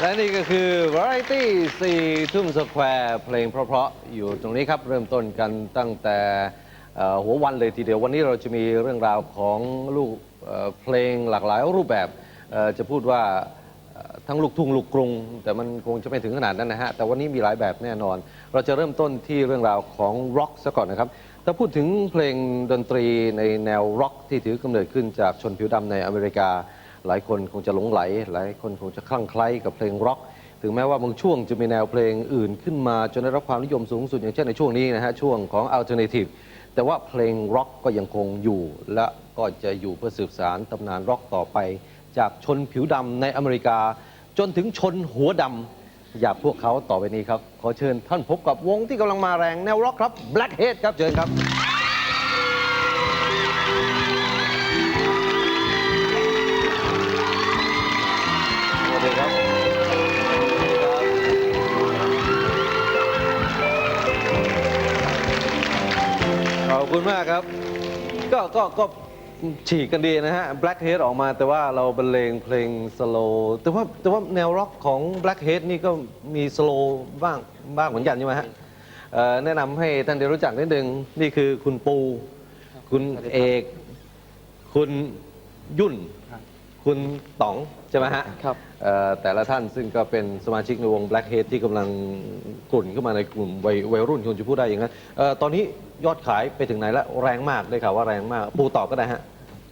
และนี่ก็คือ Variety 4ทุ่มสแควร์เพลงเพราะๆ อยู่ตรงนี้ครับ เริ่มต้นกันตั้งแต่เอ่อหัววันเลยทีเดียว วันนี้เราจะมีเรื่องราวของลูกเอ่อเพลงหลากหลายรูปแบบเอ่อจะพูดว่าเอ่อทั้งลูกทุ่งลูกกรุง แต่มันคงจะไม่ถึงขนาดนั้นนะฮะ แต่วันนี้มีหลายแบบแน่นอน เราจะเริ่มต้นที่เรื่องราวของร็อกซะก่อนนะครับ ถ้าพูดถึงเพลงดนตรีในแนวร็อกที่ถือกำเนิดขึ้นจากชนผิวดำในอเมริกา หลายคนคงจะหลงไหล หลายคนคงจะคลั่งไคล้กับเพลงร็อก ถึงแม้ว่าบางช่วงจะมีแนวเพลงอื่นขึ้นมา จนได้รับความนิยมสูงสุดอย่างเช่นในช่วงนี้นะฮะช่วงของ Alternative แต่ว่าเพลงร็อกก็ยังคงอยู่ และก็จะอยู่เพื่อสืบสารตำนานร็อกต่อไป จากชนผิวดำในอเมริกา จนถึงชนหัวดำอยากพวกเขาต่อไปนี้ครับ ขอเชิญท่านพบกับวงที่กำลังมาแรงแนวร็อกครับ Blackhead ครับเชิญครับ คุณมากครับ ก็ก็ก็ฉีกกันดีนะฮะ Blackhead ออกมาแต่ว่าเราบรรเลงเพลงสโลว์แต่ว่าแต่ว่าแนวร็อกของ Blackhead นี่ก็มีสโลว์บ้างบ้างเหมือนกันใช่ไหมฮะเอ่อแนะนำให้ท่านได้รู้จักนิดนึง นี่คือคุณปู คุณเอก คุณยุ่น คุณต๋อง ใช่ไหมฮะครับ เอ่อแต่ละท่านซึ่งก็เป็นสมาชิกในวง Blackhead ที่กำลังกลุ่นเข้ามาในกลุ่มวัยวัยรุ่นคุณจะพูดได้อย่างนั้นเอ่อตอนนี้ ยอดขายไปถึงไหนแล้วแรงมากได้ข่าวว่าแรงมาก ปูตอบก็ได้ฮะ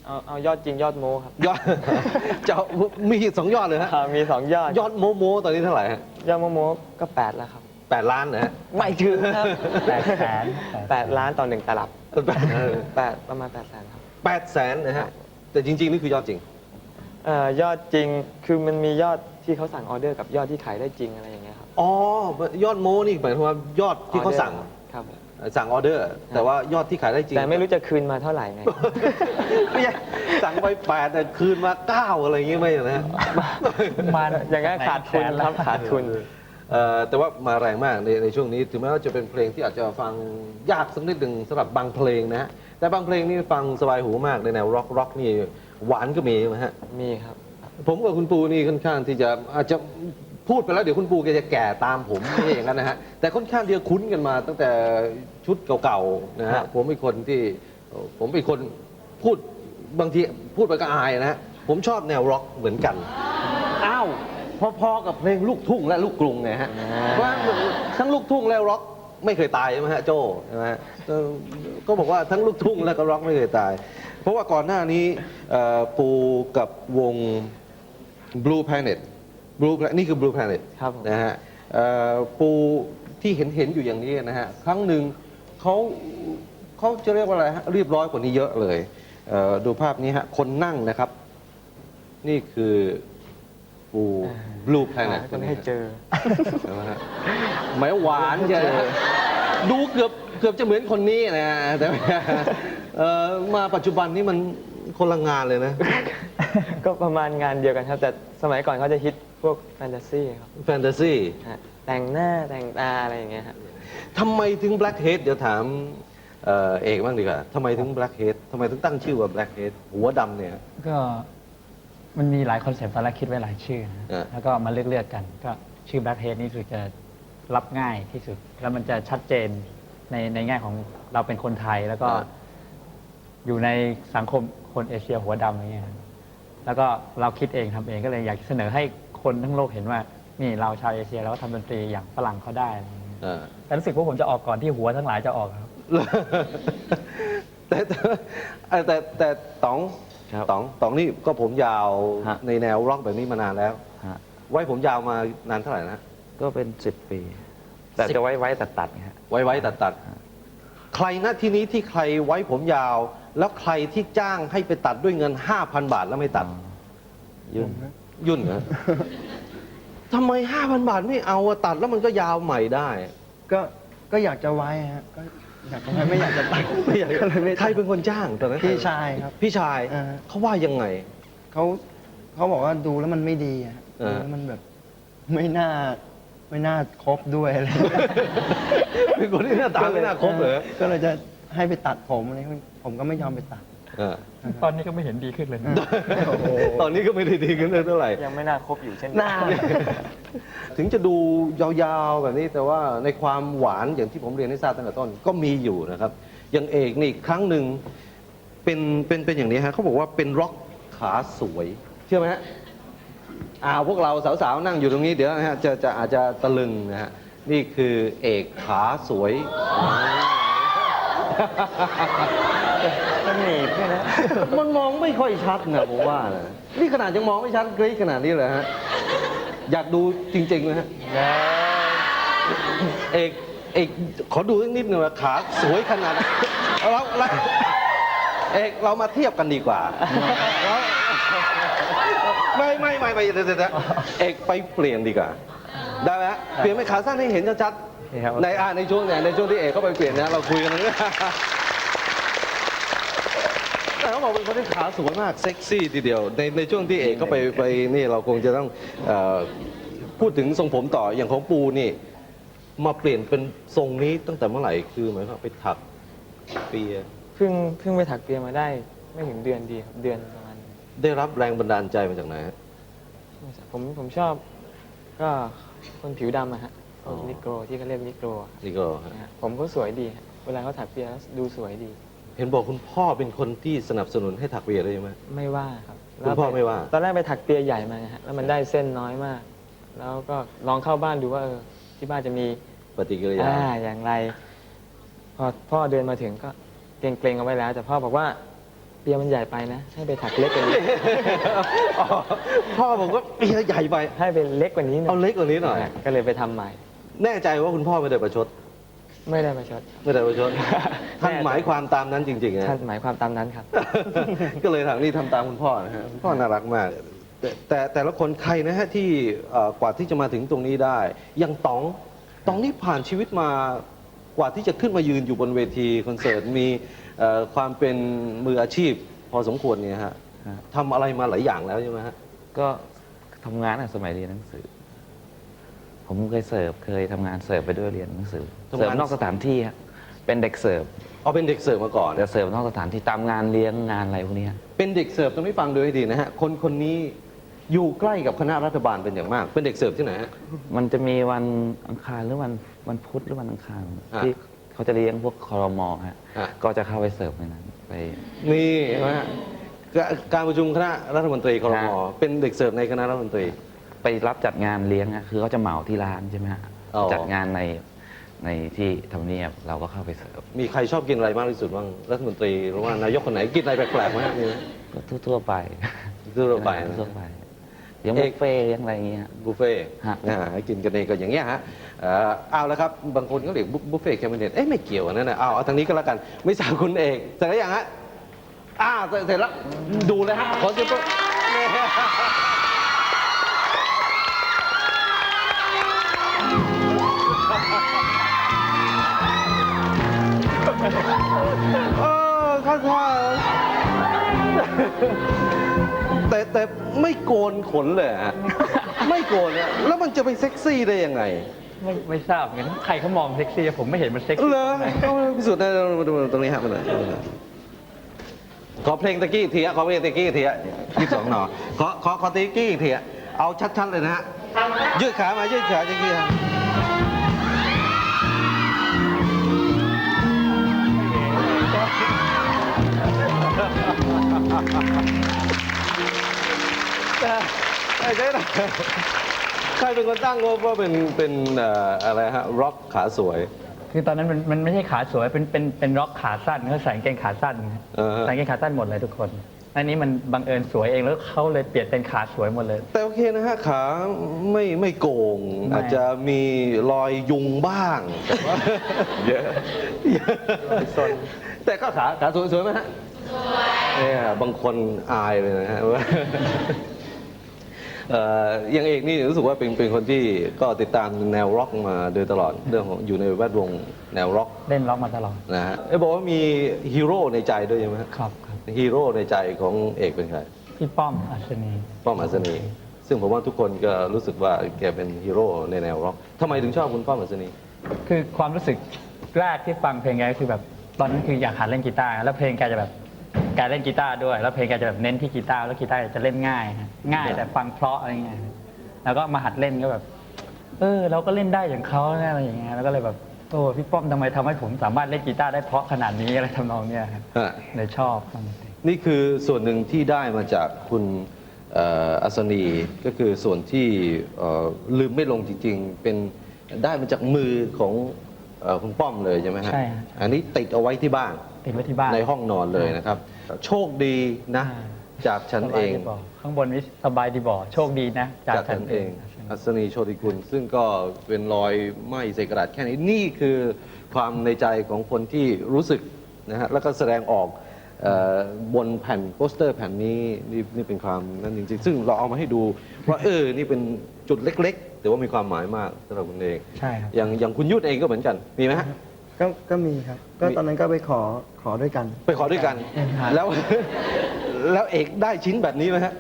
เอาเอายอดจริงยอดโมครับยอด จะมีสองยอดเลยฮะ อ่ามีสองยอดยอดโมโมตอนนี้เท่าไหร่ฮะยอดโมโมก็แปดแล้วครับแปดล้านนะฮะไม่ถึงครับแปดแสนแปดล้านต่อหนึ่งตลับแปดแปดประมาณแปดแสนครับแปดแสนนะฮะ แต่จริง ๆ นี่คือยอดจริง เอ่อยอดจริงคือมันมียอดที่เขาสั่งออเดอร์กับยอดที่ขายได้จริงอะไรอย่างเงี้ยครับอ๋อ ยอดโมนี่หมายถึงว่ายอดที่เขาสั่ง ครับ สั่งออเดอร์ แต่ว่ายอดที่ขายได้จริงแต่ไม่รู้จะคืนมาเท่าไหร่ไงไม่ใช่สั่งไปแปดแต่คืนมาเก้าอะไรอย่างเงี้ยไม่นะฮะมันอย่างงั้นขาดทุนครับขาดทุนเอ่อแต่ว่ามาแรงมากในในช่วงนี้ ถึงแม้ว่าจะเป็นเพลงที่อาจจะฟังยากสักนิดหนึ่งสำหรับบางเพลงนะฮะแต่บางเพลงนี่ฟังสบายหูมากในแนวร็อกร็อกนี่หวานก็มีใช่ไหมฮะมีครับ ผมกับคุณปูนี่ค่อนข้างที่จะอาจจะ พูดไปแล้วเดี๋ยวคุณปูแกจะแก่ตามผมไม่ใช่อย่างนั้นนะฮะแต่ค่อนข้างที่จะคุ้นกันมาตั้งแต่ชุดเก่าๆนะครัฮะบผมเป็นคนที่ผมเป็นคนพูดบางทีพูดไปก็อายนะฮะผมชอบแนวร็อกเหมือนกัน อ้าวพอๆกับเพลงลูกทุ่งและลูกกรุงไงฮะอ่าว่าทั้งลูกทุ่งและร็อกไม่เคยตายใช่ไหมฮะโจใช่ไหมฮะเออก็บอกว่าทั้งลูกทุ่งและก็ร็อกไม่เคยตาย เพราะว่าก่อนหน้านี้เอ่อปูกับวง Blue Planet Blue Planet นี่คือ Blue Planet ครับผม นะฮะเอ่อปูที่เห็นเห็นอยู่อย่างนี้นะฮะครั้งหนึ่งเขาเขาจะเรียกว่าอะไรฮะเรียบร้อยกว่านี้เยอะเลยเอ่อดูภาพนี้ฮะคนนั่งนะครับ นี่คือปู Blue Planet ก็ไม่ให้เจอใช่ไหมฮะหมายหวานใช่ไหมฮะดูเกือบเกือบจะเหมือนคนนี้นะแต่ว่าเอ่อมาปัจจุบันนี่มันคนละงานเลยนะ ก็ประมาณงานเดียวกันครับ แต่สมัยก่อนเขาจะฮิตพ วกแฟนตาซีครับแฟนตาซีฮะแต่งหน้าแต่งตาอะไรอย่างเงี้ยฮะทำไมถึง Blackhead เดี๋ยวถามเอ่อเอกบ้างดีกว่าทำไมถึง Blackhead ทำไมถึงตั้งชื่อว่า Blackhead หัวดำเนี่ยก็มันมีหลายคอนเซปต์ตอนแรกคิดไว้หลายชื่อนะเออ แล้วก็มาเลือกเลือกๆกัน ก็ชื่อ Blackhead นี่คือจะรับง่ายที่สุด แล้วมันจะชัดเจนในในแง่ของเราเป็นคนไทย แล้วก็อยู่ในสังคมคนเอเชียหัวดำอย่างเงี้ยครับแล้วก็เราคิดเองทำเองก็เลยอยากเสนอให้ คนทั้งโลกเห็นว่า นี่เราชาวเอเชียเราก็ทำดนตรีอย่างฝรั่งเขาได้อะไรอย่างเงี้ยเออ แต่รู้สึกว่าผมจะออกก่อนที่หัวทั้งหลายจะออกครับ แต่แต่เอ่อแต่แต่ต๋องครับต๋องต๋องนี่ก็ผมยาวฮะ ในแนวร็อกแบบนี้มานานแล้ว ฮะไว้ผมยาวมานานเท่าไหร่นะ ก็เป็นสิบปี แต่จะไว้ไว้ตัดตัดๆไงฮะ ไว้ไว้ตัดตัดใครนะที่นี้ที่ใครไว้ผมยาว แล้วใครที่จ้างให้ไปตัดด้วยเงิน 5,000 บาทแล้วไม่ตัด ยุ่น ยุ่นเหรอทำไม5,000บาทไม่เอาอะตัดแล้วมันก็ยาวใหม่ได้ก็ก็อยากจะไว้ฮะก็อยากจะไว้ไม่อยากจะตัดไม่อยากก็เลยไม่ใครเป็นคนจ้างตอนนั้นพี่ชายครับ พี่ชายอ่าเขาว่ายังไง เขาเขาบอกว่าดูแล้วมันไม่ดีอะเออ ดูแล้วมันแบบไม่น่าไม่น่าครบด้วยอะไรเป็นคนที่หน้าตาไม่น่าคบเหรอก็เลยจะให้ไปตัดผมอะไรผมก็ไม่ยอมไปตัด เออตอนนี้ก็ไม่เห็นดีขึ้นเลยนะตอนนี้ก็ไม่ได้ดีขึ้นเท่าไหร่ ยังไม่น่าคบอยู่เช่นน่าถึงจะดูยาวๆแบบนี้แต่ว่าในความหวานอย่างที่ผมเรียนให้ทราบตั้งแต่ต้นก็มีอยู่นะครับ อย่างเอกนี่ครั้งหนึ่งเป็นเป็นเป็นอย่างนี้ฮะเขาบอกว่าเป็นร็อกขาสวย เชื่อไหมฮะอ่าพวกเราสาวๆนั่งอยู่ตรงนี้เดี๋ยวนะฮะจะจะอาจจะตะลึงนะฮะนี่คือเอกขาสวยมัน หนีบด้วยนะมันมองไม่ค่อยชัดนะผมว่านะนี่ขนาดยังมองไม่ชัดกรี๊ดขนาดนี้เลยฮะ อยากดูจริงๆนะฮะ เอกเอกขอดูสักนิดหนึ่งว่าขาสวยขนาดนั้นเราเราเอกเรามาเทียบกันดีกว่าแล้วไม่ไม่ไม่ไม่เดี๋ยวเดี๋ยวเดี๋ยวเอกไปเปลี่ยนดีกว่าได้ไหมฮะเปลี่ยนเป็นขาสั้นให้เห็นชัดนี่ครับ ๆในอ่าในช่วงเนี่ยในช่วงที่เอกเขาไปเปลี่ยนนะเราคุยกันตรงนี้ แต่เขาบอกเป็นคนที่ขาสวยมากเซ็กซี่ทีเดียว ในในช่วงที่เอกเขาไปไปนี่เราคงจะต้องเอ่อพูดถึงทรงผมต่ออย่างของปูนี่ มาเปลี่ยนเป็นทรงนี้ตั้งแต่เมื่อไหร่คือหมายความไปถักเปียเพิ่งเพิ่งไปถักเปียมาได้ไม่ถึงเดือนดีครับเดือนประมาณได้รับแรงบันดาลใจมาจากไหนฮะผมผมชอบ ก็คนผิวดำอะฮะอ๋อ นิโกรที่เขาเรียกนิโกรอะนี่ก็ฮะ นะฮะผมก็สวยดีฮะเวลาเขาถักเปียแล้วดูสวยดี เห็นบอกคุณพ่อเป็นคนที่สนับสนุนให้ถักเปียเลยใช่ไหม ไม่ว่าครับคุณพ่อแล้วปไม่ว่า ตอนแรกไปถักเปียใหญ่มาฮะแล้วมันได้เส้นน้อยมาก แล้วก็ลองเข้าบ้านดูว่าเออที่บ้านจะมีปฏิกิริยาอ่าอย่างไร พอพ่อเดินมาถึงก็เกรงๆเอาไว้แล้ว แต่พ่อบอกว่าเปียมันใหญ่ไปนะ ให้ไปถักเล็กกว่านี้ อ๋อพ่อบอกว่าเปียใหญ่ไปให้ไปเล็กกว่านี้หน่เอาอยเล็กกว่านี้หน่อย ก็เลยไปทำใหม่ แน่ใจว่าคุณพ่อไม่ได้ประชด ไม่ได้ประชดครับ ไม่ได้ประชด ท่านแน่ใจหมายความตามนั้นจริงๆนะ ท่านหมายความตามนั้นครับ ก็เลยทางนี้ทำตามคุณพ่อนะฮะคุณพ่อน่ารักมาก แต่แต่แต่ละคนใครนะฮะที่เอ่อกว่าที่จะมาถึงตรงนี้ได้อยังต๋องต๋องนี่ผ่านชีวิตมากว่าที่จะขึ้นมายืนอยู่บนเวทีคอนเสิร์ตมีเอ่อความเป็นมืออาชีพ พอสมควรเนี่ยฮะฮะ ทำอะไรมาหลายอย่างแล้วใช่ไหมฮะ ก็ทำงานอะสมัยเรียนหนังสือ ผมเคยเสิร์ฟเคยทำงานเสิร์ฟไปด้วยเรียนหนังสือทำงาน เสิร์ฟนอกสถานที่ฮะเป็นเด็กเสิร์ฟเอาเป็นเด็กเสิร์ฟมาก่อน แต่เสิร์ฟนอกสถานที่ตามงานเลี้ยงงานอะไรพวกเนี้ยเป็นเด็กเสิร์ฟต้องไม่ฟังดูให้ดีนะฮะ คนคนนี้อยู่ใกล้กับคณะรัฐบาลเป็นอย่างมาก เป็นเด็กเสิร์ฟที่ไหนฮะ มันจะมีวันอังคารหรือวันวันพุธหรือวันอังคารอะที่เขาจะเลี้ยงพวกคอรมอฮะอะ ก็จะเข้าไปเสิร์ฟในนั้นไป นี่เห็นไหมฮะกการประชุมคณะรัฐมนตรีครมฮะ เป็นเด็กเสิร์ฟในคณะรัฐมนตรี ไปรับจัดงานเลี้ยงฮะคือเขาจะเหมาที่ร้านใช่ไหมฮะอ๋อ จัดงานในในที่ทำเนียบเราก็เข้าไปเสิร์ฟมีใครชอบกินอะไรมากที่สุดบ้างรัฐมนตรีหรือว่านายกคนไหนกินอะไรแปลกๆไหมฮะมีไหมก็ทั่วๆไปทั่วๆไปนะทั่วไปเลี้ยงเอบุกฟเฟ่ต์เลี้ยงอะไรอย่างเงี้ย บุฟเฟ่ต์ฮะ นะฮะให้กินกันเองก็อย่างเงี้ยฮะเอ่อเอาละครับบางคนก็เรียกบุฟเฟ่ต์แคมเปญเอ๊ะไม่เกี่ยวอันนั่นนะเอาเอาทางนี้ก็แล้วกัน ไม่ทราบคุณเอกเสร็จแล้วยังฮะอ่าเสร็จเสร็จแล้วดูเลยฮะขอเสียงปรบ เออข้างข้าแต่แต่ไม่โกนขนเลยฮะไม่โกนอะแล้วมันจะไปเซ็กซี่ได้ยังไง ไม่ไม่ทราบเหมือนกันใครเขามองเซ็กซี่ผมไม่เห็นมันเซ็กซี่เหรอเอามาพิสูจน์ได้มาดูตรงนี้ฮะมาหน่อยขอเพลงตะกี้อีกทีฮะขอเพลงตะกี้อีกทีฮะยี่สองหนอขอขอขอตะกี้อีกทีฮะเอาชัดๆเลยนะฮะยืดขามายืดขาตะกี้ฮะ ไอ้เจ๊นะใครเป็นคนตั้งงบว่าเป็นเป็นเอ่ออะไรฮะร็อกขาสวย คือตอนนั้นมันมันไม่ใช่ขาสวย เป็นเป็นเป็นร็อกขาสั้นเขาใส่กางเกงขาสั้นเออฮะ ใส่กางเกงขาสั้นหมดเลยทุกคน อันนี้มันบังเอิญสวยเองแล้วเขาเลยเปลี่ยนเป็นขาสวยหมดเลย แต่โอเคนะฮะขาไม่ไม่โก่ง ไม่ อาจจะมีรอยยุงบ้างแต่ว่าเยอะเยอะแต่ก็ขาขาสวยสวยไหมฮะ สวย เนี่ยบางคนอายเลยนะฮะว่าเอ่ออย่างเอกนี่รู้สึกว่าเป็นเป็นคนที่ก็ติดตามแนวร็อกมาโดยตลอดเรื่องของอยู่ในแวดวงแนวร็อกเล่นร็อกมาตลอดนะฮะเอ้ยบอกว่ามีฮีโร่ในใจด้วยใช่ไหมฮะครับครับฮีโร่ในใจของเอกเป็นใครพี่ป้อมอัศนีป้อมอัศนีซึ่งผมว่าทุกคนก็รู้สึกว่าแกเป็นฮีโร่ในแนวร็อกทำไมถึงชอบคุณป้อมอัศนีคือความรู้สึกแรกที่ฟังเพลงแกก็คือแบบตอนนั้นคืออยากหัดเล่นกีตาร์แล้วเพลงแกจะแบบ แกเล่นกีตาร์ด้วย แล้วเพลงแกจะแบบเน้นที่กีตาร์แล้วกีตาร์จะเล่นง่ายฮะง่ายแต่ฟังเพราะอะไรเงี้ยแล้วก็มาหัดเล่นก็แบบ เออ เราก็เล่นได้อย่างเขาเนี่ยอะไรอย่างเงี้ยแล้วก็เลยแบบโอ้พี่ป้อมทำไมทำให้ผมสามารถเล่นกีตาร์ได้เพราะขนาดนี้อะไรทำนองเนี้ยครับฮะเลยชอบฟังดนตรีนี่คือส่วนหนึ่งที่ได้มาจากคุณเอ่ออัศนีก็คือส่วนที่เอ่อลืมไม่ลงจริงๆ เป็นได้มาจากมือของเอ่อคุณป้อมเลยใช่ไหมฮะใช่ฮะ อันนี้ติดเอาไว้ที่บ้าน ติดไว้ที่บ้านในห้องนอนเลยนะครับ โชคดีนะอ่าจากฉันสเอบายงดีบ่ข้างบนนี้สบายดีบ่อโชคดีนะ จากฉันเอง อัศนีโชติกุล ซึ่งก็เป็นรอยไหม้ใส่กระดาษแค่นี้นี่คือความในใจของคนที่รู้สึกนะฮะแล้วก็แสดงออกเออบนแผ่นโปสเตอร์แผ่นนี้นี่นี่เป็นความนั่นจริงๆ ซึ่งเราเอามาให้ดูว่าเออ นี่เป็นจุดเล็ก ๆ แต่ว่ามีความหมายมากสำหรับคุณเอง ใช่ครับอย่างอย่างคุณยุทธเองก็เหมือนกัน มีไหมฮะ ก็ก็มีครับ ก็มีตอนนั้นก็ไปขอขอด้วยกัน ไปขอด้วยกัน แล้ว แล้วเอกได้ชิ้นแบบนี้ไหมฮะ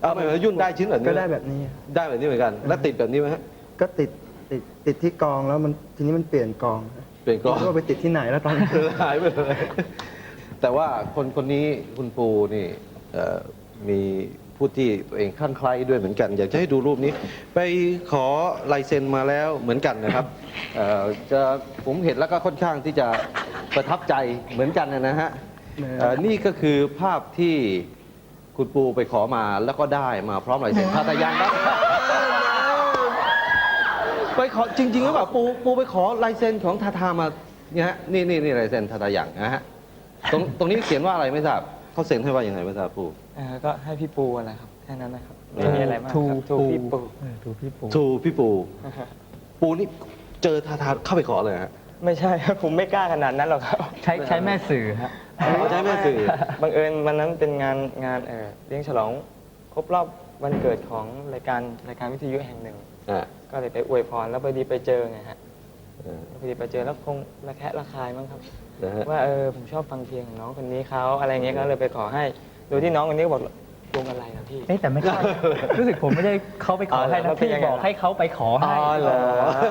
เอาไม่ยุ่นได้ชิ้นแบบนี้ก็หมได้แบบนี้ ได้แบบนี้เหมือนกัน แล้วติดแบบนี้ไหมฮะก็ติดติดติดที่กองแล้วมันทีนี้มันเปลี่ยนกอง เปลี่ยนกล้องไม่รู้ว่าไปติดที่ไหนแล้วตอนนี้หายไปเลยแต่ว่าคนคนนี้คุณปูนี่เอ่อมี ผู้ที่ตัวเองขั้นใคล้ด้วยเหมือนกัน อยากจะให้ดูรูปนี้ ไปขอลายเซ็นมาแล้วเหมือนกันนะครับเอ่อจะผมเห็นแล้วก็ค่อนข้างที่จะประทับใจเหมือนกันนะฮะเอ่อนี่ก็คือภาพที่คุณปูไปขอมาแล้วก็ได้มาพร้อมลายเซ็นพาตายังครับไปขอจริงๆหรือเปล่าปูปูไปขอลายเซ็นของทาทามาเนี่ยฮะนี่นี่นี่ลายเซ็นทาทาอย่างนะฮะตรงตรงนี้เขียนว่าอะไรไม่ทราบเขาเซ็นให้ว่ายังไงไม่ทราบปู เอ่อก็ให้พี่ปูอะไรครับแค่นั้นนะครับเออไม่มีอะไรมากครับทูพี่ปูเออดูพี่ปูทูพี่ปู ปูนี่เจอทาทาเข้าไปขอเลยฮะ ไม่ใช่ครับผมไม่กล้าขนาดนั้นหรอกครับใช้ใช้แม่สื่อฮะเขาใช้แม่สื่อ บังเอิญวันนั้นเป็นงานงานเอ่อเลี้ยงฉลองครบรอบวันเกิดของรายการรายการวิทยุแห่งหนึ่ง อ่าก็เลยไปอวยพรแล้วพอดีไปเจอไงฮะเออพอดีไปเจอแล้วคงระแคะระคายมั้งครับ นะฮะ ว่าเออผมชอบฟังเพลงของน้องคนนี้เขาอะไรเงี้ยก็เลยไปขอให้โดยที่น้องคนนี้ก็บอกวงอะไรนะพี่ เอ้ยแต่ไม่ใช่ รู้สึกผมไม่ได้เขาไปขอให้อ๋อเหรอนะมันเป็นพี่ยังไงบอกให้เขาไปขอให้อ๋อเหรอ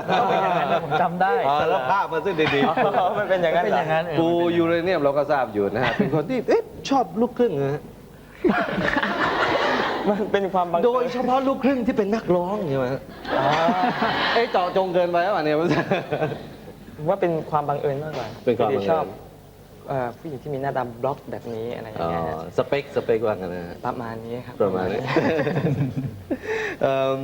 เขาเป็นอย่างนั้นนะผมจำได้อ๋อแล้วภาพมาซึ่งดีอ๋อมันเป็นอย่างนั้นเป็นเหรอย่างนั้นเออ ๆ ปูยูเรเนียมเราก็ทราบอยู่นะฮะ เป็นคนที่เอ๊ะชอบลูกครึ่งนะฮะมันเป็นความบังโดเอิยญเฉพาะลูกครึ่งที่เป็นนักร้องใช่ไหมฮะเอ๊ะเจาะจงเกินไปแล้วเนี่ย ผมว่าเป็นความบังเอิญมากกว่าเป็นความบังเอิญชอบ เอ่อผู้หญิงที่มีหน้าตาบล็อกแบบนี้อะไรอย่างอ๋อเงี้ยฮะสเปคสเปคว่ากันนะฮะประมาณนี้ครับ ประมาณนี้ เอิ่ม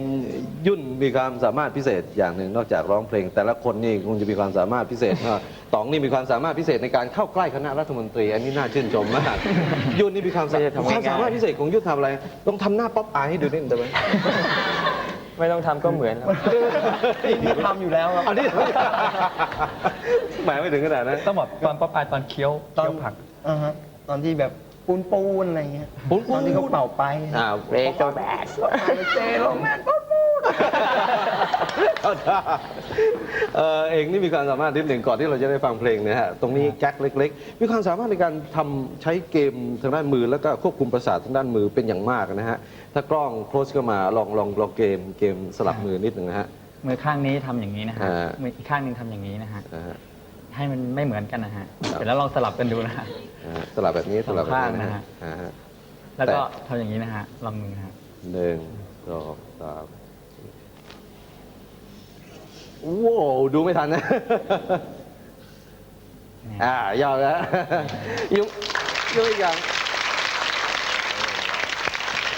ยุ่นมีความสามารถพิเศษอย่างหนึ่งนอกจากร้องเพลง แต่ละคนนี่คงจะมีความสามารถพิเศษมากต๋องนี่มีความสามารถพิเศษในการเข้าใกล้คณะรัฐมนตรี อันนี้น่าชื่นชมมาก ยุ่นนี่มีความสาไม่ได้ทำความง่ายๆสามารถพิเศษของยุ่นทำอะไร ต้องทำหน้าป๊อปอายให้ดูนิดนึงได้ไหม ไม่ต้องทำก็เหมือนแล้วนี่ทำอยู่แล้วครับ อันนี้หมายไม่ถึงขนาดนั้นต้องบอกตอนป๊อปอายตอนเคี้ยวตอนเคี้ยวผัก อ่าฮะตอนที่แบบปูนปูนอะไรเงี้ยปูนปูนตอนที่เขาเป่าไปอ่าเบรกตัวแบกเจลงแม่ปูนปูน เอาได้เออเองนี่มีความสามารถนิดหนึ่งก่อนที่เราจะได้ฟังเพลงนะฮะตรงนี้แก๊กเล็ก ๆ มีความสามารถในการทำใช้เกมทางด้านมือแล้วก็ควบคุมประสาททางด้านมือเป็นอย่างมากนะฮะถ้ากล้องโคสเข้ามาลองลองลองเกมเกมสลับมือนิดหนึ่งนะฮะ มือข้างนี้ทำอย่างนี้นะฮะอ่า มืออีกข้างหนึงทำอย่างนี้นะฮะนะฮะ ให้มันไม่เหมือนกันนะฮะครับ เสร็จแล้วลองสลับกันดูนะฮะนะฮะสลับแบบนี้สลับแบบนี้นะสองข้างนะฮะฮะ อ่าฮะ แล้วก็แต่ทำอย่างนี้นะฮะลองมือนะฮะหนึ่งสองสาม ว้าวดูไม่ทันนะเนี่ยอ่ายอดแล้วยุ่งยุ่งอีกอย่าง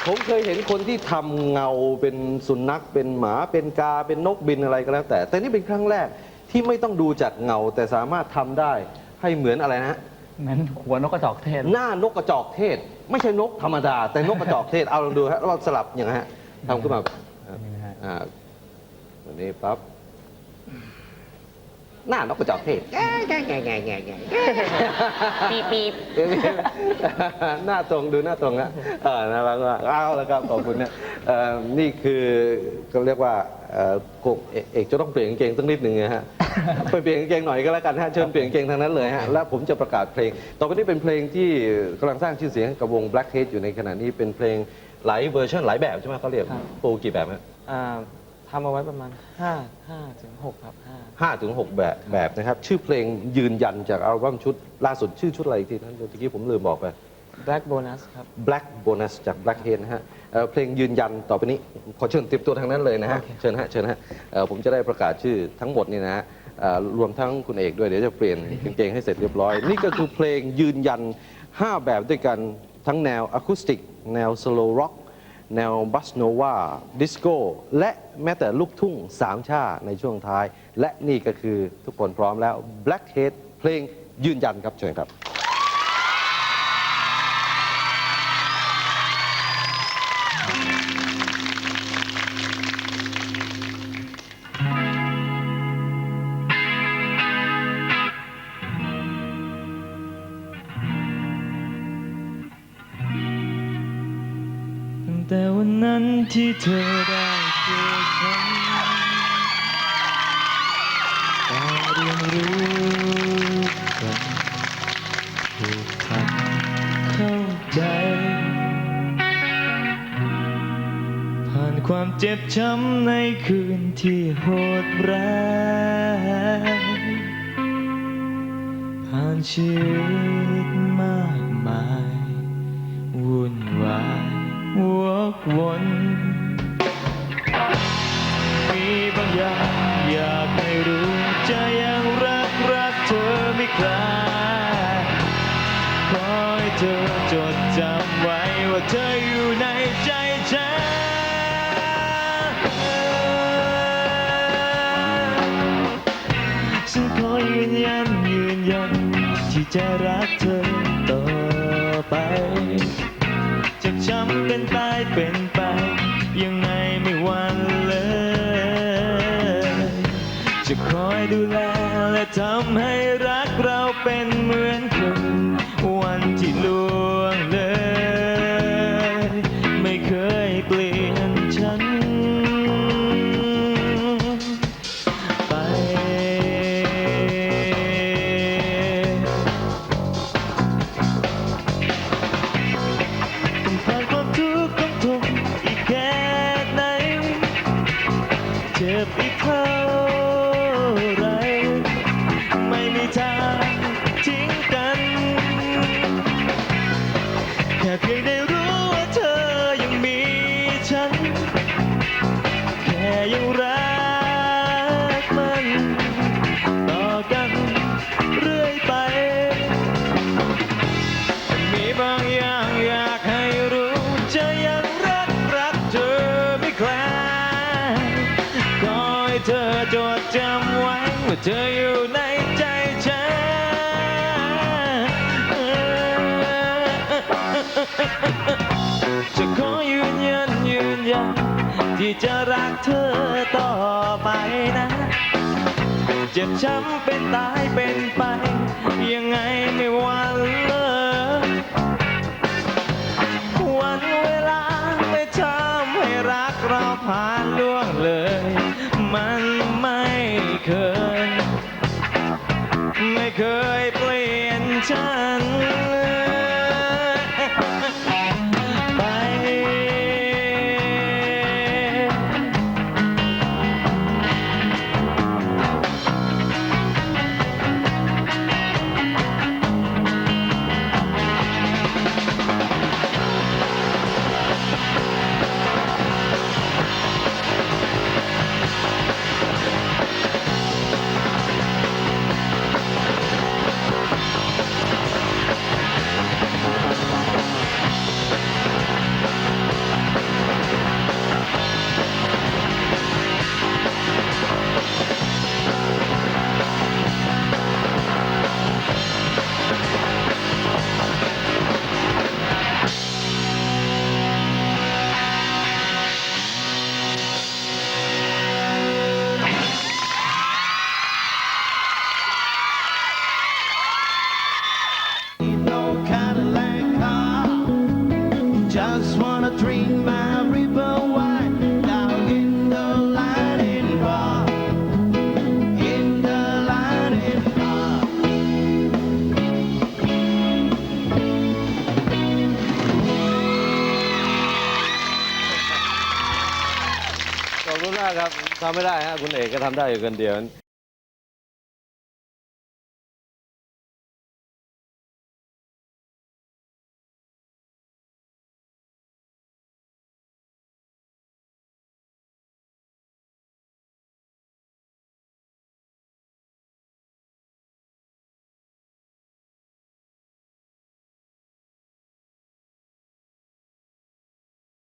ผมเคยเห็นคนที่ทำเงาเป็นสุนัขเป็นหมาเป็นกาเป็นนกบินอะไรก็แล้ว แต่ แต่นี่เป็นครั้งแรกที่ไม่ต้องดูจากเงา แต่สามารถทำได้ให้เหมือนอะไรนะฮะเหมือนหัวนกกระจอกเทศ หน้านกกระจอกเทศ ไม่ใช่นกธรรมดา แต่นกกระจอกเทศเอาลองดูฮะเราสลับอย่างไรฮะทำขึ้นมานี่นะฮะอ่าวันนี้ปั๊บ หน้านกกระจอกเทศปี๊บปี๊บหน้าตรงดูหน้าตรงฮะเออน่ารักมากเอาแล้วครับขอบคุณเนี่ยเอ่อนี่คือเขาเรียกว่าเอ่อกบเอกเอกจะต้องเปลี่ยนกางเกงสักนิดหนึ่งนะฮะไปเปลี่ยนกางเกงหน่อยก็แล้วกันฮะเชิญเปลี่ยนกางเกงทางนั้นเลยฮะแล้วผมจะประกาศเพลง ต่อไปนี้เป็นเพลงที่กำลังสร้างชื่อเสียงให้กับวง Black h a d อยู่ในขณะนี้เป็นเพลงหลายเวอร์ชันหลายแบบใช่ไหมเขาเรียกปูกี่แบบฮะ อ่า ทำเอาไว้ประมาณ5 5ถึง6ครับ5ห้าถึงหกแบบแบบนะครับ ชื่อเพลงยืนยันจากอัลบั้มชุด ล่าสุดชื่อชุดอะไรอีกทีนั้นเมื่อกี้ผมลืมบอกไป Black Bonus ครับ Black Bonus จาก Blackhead นะฮะเอ่อเพลงยืนยันต่อไปนี้ ขอเชิญเตรียมตัวทางนั้นเลยนะฮะโอเคเชิญฮะ เชิญฮะเอ่อผมจะได้ประกาศชื่อทั้งหมดนี่นะฮะเอ่อรวมทั้งคุณเอกด้วย เดี๋ยวจะเปลี่ยนกางเกงให้เสร็จเรียบร้อย นี่ก็คือเพลงยืนยัน 5 แบบด้วยกันทั้งแนวอะคูสติก แนวสโลว์ร็อก แนวบัสโนวาดิสโก้และแม้แต่ลูกทุ่งสามชาในช่วงท้าย และนี่ก็คือทุกคนพร้อมแล้ว Blackhead เพลงยืนยันครับเชิญครับ แต่วันนั้นที่เธอได้เจอฉันได้เรียนรู้กันผูกพันเข้าใจ ผ่านความเจ็บช้ำในคืนที่โหดร้ายผ่านชีวิตมากมายวุ่นวาย วกวนมีบางอย่างอยากให้รู้จะยังรักรักเธอไม่คลายขอให้เธอจดจำไว้ว่าเธออยู่ในใจฉันฉันขอยืนยันยืนยันที่จะรักเธอต่อไป จากช้ำเป็นตายเป็นไป ยังไงไม่หวันเลย จะคอยดูแลและทำให้ ที่จะรักเธอต่อไปนะ เจ็บช้ำเป็นตายเป็นไป ทำไม่ได้ฮะคุณเอกก็ทำได้อยู่คนเดียว